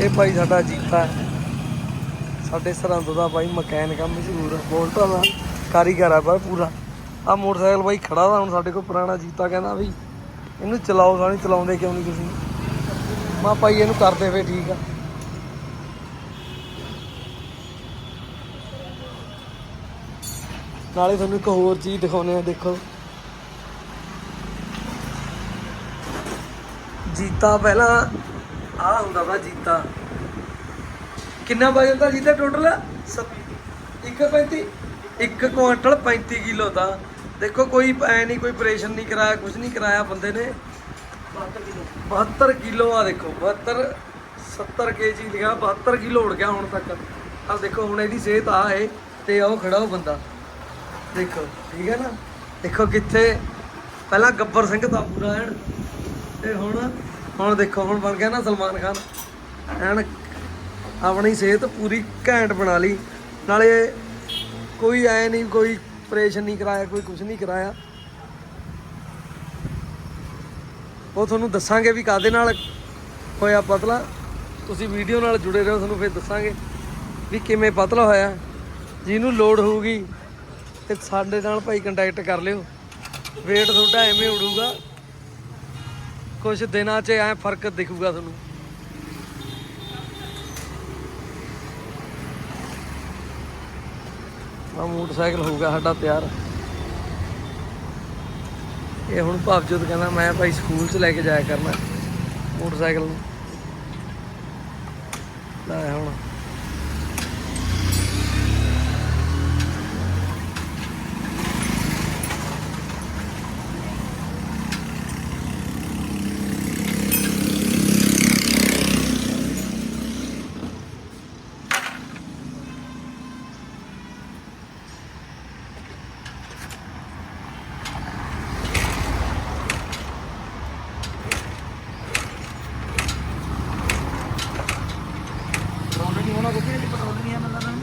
ਇਹ ਭਾਈ ਸਾਡਾ ਜੀਤਾ ਹੈ। ਸਾਡੇ ਸਰਹੰਦ ਦਾ ਭਾਈ ਮਕੈਨਿਕ ਆ, ਮਸ਼ਹੂਰ ਬੋਲਟਾਂ ਦਾ ਕਾਰੀਗਰ ਆ ਭਾਈ ਪੂਰਾ। ਆ ਮੋਟਰਸਾਈਕਲ ਭਾਈ ਖੜਾ ਦਾ ਹੁਣ ਸਾਡੇ ਕੋਲ ਪੁਰਾਣਾ ਜੀਤਾ ਕਹਿੰਦਾ ਵੀ, ਇਹਨੂੰ ਚਲਾਓ ਸਾਨੀ ਚਲਾਉਂਦੇ ਕਿਉਂ ਨਹੀਂ ਤੁਸੀਂ? ਮਾ ਭਾਈ ਇਹਨੂੰ ਕਰਦੇ ਫੇ ਠੀਕ ਆ। ਨਾਲੇ ਤੁਹਾਨੂੰ ਇੱਕ ਹੋਰ ਚੀਜ਼ ਦਿਖਾਉਨੇ ਆ ਦੇਖੋ। ਜੀਤਾ ਪਹਿਲਾਂ ਆ ਹੁੰਦਾ ਵਾ ਜੀਤਾ। ਕਿੰਨਾ ਵਜਨ ਦਾ ਜੀਤਾ ਟੋਟਲ 135 1 ਕੁਇੰਟਲ 35 ਕਿਲੋ ਦਾ। ਦੇਖੋ ਕੋਈ ਐ ਨਹੀਂ ਕੋਈ ਆਪਰੇਸ਼ਨ ਨਹੀਂ ਕਰਾਇਆ ਕੁਝ ਨਹੀਂ ਕਰਾਇਆ ਬੰਦੇ ਨੇ। 72 ਕਿਲੋ। ਆ ਦੇਖੋ 72 70 ਕੇਜੀ ਲਿਖਿਆ 72 ਕਿਲੋ ਉੜ ਗਿਆ ਹੁਣ ਤੱਕ। ਆ ਦੇਖੋ ਹੁਣ ਇਹਦੀ ਸਿਹਤ ਆ ਏ ਤੇ ਉਹ ਖੜਾ ਉਹ ਬੰਦਾ। ਦੇਖੋ ਠੀਕ ਹੈ ਨਾ? ਦੇਖੋ ਕਿੱਥੇ ਪਹਿਲਾਂ ਗੱਬਰ ਸਿੰਘ ਦਾ ਪੂਰਾ ਐਨ ਤੇ ਹੁਣ ਹੁਣ ਦੇਖੋ, ਹੁਣ ਬਣ ਗਿਆ ਨਾ ਸਲਮਾਨ ਖਾਨ। ਐਨ ਆਪਣੀ ਸਿਹਤ ਪੂਰੀ ਘੈਂਟ ਬਣਾ ਲਈ। ਨਾਲੇ ਕੋਈ ਐ ਨਹੀਂ, ਕੋਈ ਆਪਰੇਸ਼ਨ ਨਹੀਂ ਕਰਾਇਆ, ਕੋਈ ਕੁਝ ਨਹੀਂ ਕਰਾਇਆ। ਉਹ ਤੁਹਾਨੂੰ ਦੱਸਾਂਗੇ ਵੀ ਕਾਦੇ ਨਾਲ ਹੋਇਆ ਪਤਲਾ। ਤੁਸੀਂ ਵੀਡੀਓ ਨਾਲ ਜੁੜੇ ਰਹੋ, ਤੁਹਾਨੂੰ ਫਿਰ ਦੱਸਾਂਗੇ ਵੀ ਕਿਵੇਂ ਪਤਲਾ ਹੋਇਆ। ਜਿਹਨੂੰ ਲੋੜ ਹੋਊਗੀ, ਤੇ ਸਾਡੇ ਨਾਲ ਭਾਈ ਕੰਟੈਕਟ ਕਰ ਲਿਓ। weight ਤੁਹਾਡਾ ਐਵੇਂ ਉਡੂਗਾ। ਕੁਝ ਦਿਨਾਂ 'ਚ ਐ ਫ਼ਰਕ ਦਿਖੂਗਾ ਤੁਹਾਨੂੰ। ਆ ਮੋਟਰਸਾਈਕਲ ਹੋਊਗਾ ਸਾਡਾ ਤਿਆਰ। ਇਹ ਹੁਣ ਭਵਜੋਤ ਕਹਿੰਦਾ, ਮੈਂ ਭਾਈ ਸਕੂਲ 'ਚ ਲੈ ਕੇ ਜਾਇਆ ਕਰਨਾ ਮੋਟਰਸਾਈਕਲ ਨੂੰ। ਲੈ ਹੁਣ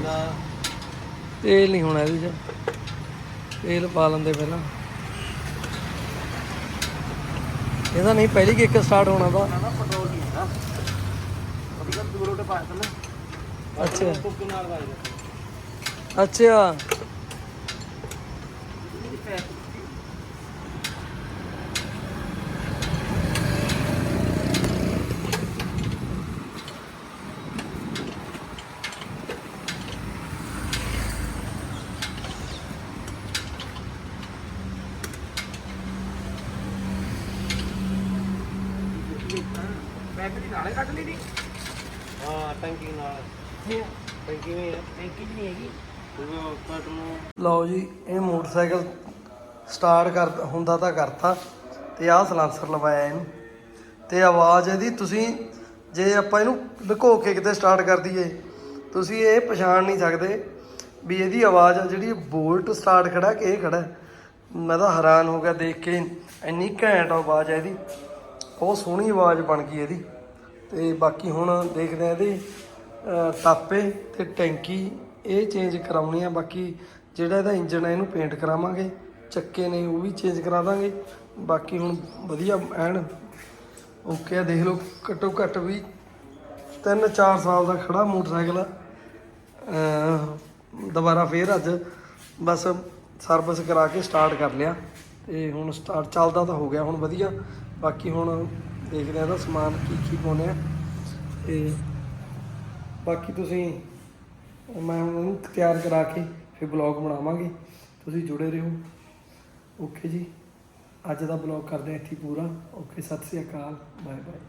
ਨਾ ਤੇਲ ਨਹੀਂ ਹੋਣਾ ਇਹਦੇ 'ਚ। ਤੇਲ ਪਾ ਲੈਂਦੇ ਪਹਿਲਾਂ। ਇਹਦਾ ਨਹੀਂ ਪਹਿਲੀ ਕਿੱਕ ਸਟਾਰਟ ਹੋਣਾ ਦਾ ਨਾ ਪੈਟਰੋਲ ਨਹੀਂ ਹੈਗਾ। ਵਧੀਆ ਦੂਰੋਂ ਤੇ ਪਾਇਆ ਨਾ ਅੱਛਾ। ਕੁੱਕ ਨਾਲ ਵਾਜਦਾ ਅੱਛਾ। ਬੈਟਰੀ ਨਾਲੇ ਕੱਢ ਲਈ ਦੀ। ਹਾਂ ਟੈਂਕੀ ਨਾਲ। ਟੈਂਕੀ ਵੀ ਹੈ ਟੈਂਕੀ ਨਹੀਂ ਹੈਗੀ। ਉਹ ਪੈਟਰੋਲ ਲਓ ਜੀ ਇਹ ਮੋਟਰਸਾਈਕਲ ਸਟਾਰਟ ਕਰ ਹੁੰਦਾ ਤਾਂ ਕਰਤਾ ਤੇ ਆਹ ਸਲਾਂਸਰ ਲਵਾਇਆ ਇਹਨੂੰ। ਤੇ ਆਵਾਜ਼ ਇਹਦੀ ਤੁਸੀਂ ਜੇ ਆਪਾਂ ਇਹਨੂੰ ਲੁਕੋ ਕੇ ਕਿਤੇ ਸਟਾਰਟ ਕਰ ਦਈਏ ਤੁਸੀਂ ਇਹ ਪਛਾਣ ਨਹੀਂ ਸਕਦੇ ਵੀ ਇਹਦੀ ਆਵਾਜ਼ ਆ ਜਿਹੜੀ ਬੋਲਟ ਸਟਾਰਟ ਖੜਾ ਕਿ ਇਹ ਖੜਾ। ਮੈਂ ਤਾਂ ਹੈਰਾਨ ਹੋ ਗਿਆ ਦੇਖ ਕੇ ਇੰਨੀ ਘੈਂਟ ਆਵਾਜ਼ ਹੈ ਇਹਦੀ। ਬਹੁਤ ਸੋਹਣੀ ਆਵਾਜ਼ ਬਣ ਗਈ ਇਹਦੀ। ਤੇ ਬਾਕੀ ਹੁਣ ਦੇਖਦੇ ਆ ਇਹਦੇ ਅਹ, ਟਾਪੇ ਤੇ ਟੈਂਕੀ ਇਹ ਚੇਂਜ ਕਰਾਉਣੀ ਆ। ਬਾਕੀ ਜਿਹੜਾ ਇਹਦਾ ਇੰਜਨ ਹੈ ਇਹਨੂੰ ਪੇਂਟ ਕਰਾਵਾਂਗੇ। ਚੱਕੇ ਨੇ ਉਹ ਵੀ ਚੇਂਜ ਕਰਾ ਦਾਂਗੇ। ਬਾਕੀ ਹੁਣ ਵਧੀਆ ਐਨ ਓਕੇ ਆ। ਦੇਖ ਲਓ ਘੱਟੋ ਘੱਟ ਵੀ 3-4 ਸਾਲ ਦਾ ਖੜਾ ਮੋਟਰਸਾਈਕਲ ਦੁਬਾਰਾ ਫੇਰ ਅੱਜ ਬਸ ਸਰਵਿਸ ਕਰਾ ਕੇ ਸਟਾਰਟ ਕਰ ਲਿਆ। ਤੇ ਹੁਣ ਸਟਾਰਟ ਚੱਲਦਾ ਤਾਂ ਹੋ ਗਿਆ ਹੁਣ ਵਧੀਆ। ਬਾਕੀ ਹੁਣ ਦੇਖਦੇ ਆ ਇਹਦਾ ਸਮਾਨ ਕੀ ਕੀ ਪਾਉਣੇ ਆ। ਤੇ ਬਾਕੀ ਤੁਸੀਂ, ਮੈਂ ਹੁਣ ਇਹਨੂੰ ਤਿਆਰ ਕਰਾ ਕੇ ਫਿਰ ਬਲੌਗ ਬਣਾਵਾਂਗੇ। ਤੁਸੀਂ ਜੁੜੇ ਰਹੋ। ਓਕੇ ਜੀ। ਅੱਜ ਦਾ ਬਲੌਗ ਕਰਦੇ ਹਾਂ ਇੱਥੇ ਪੂਰਾ। ਓਕੇ, ਸਤਿ ਸ੍ਰੀ ਅਕਾਲ। Bye bye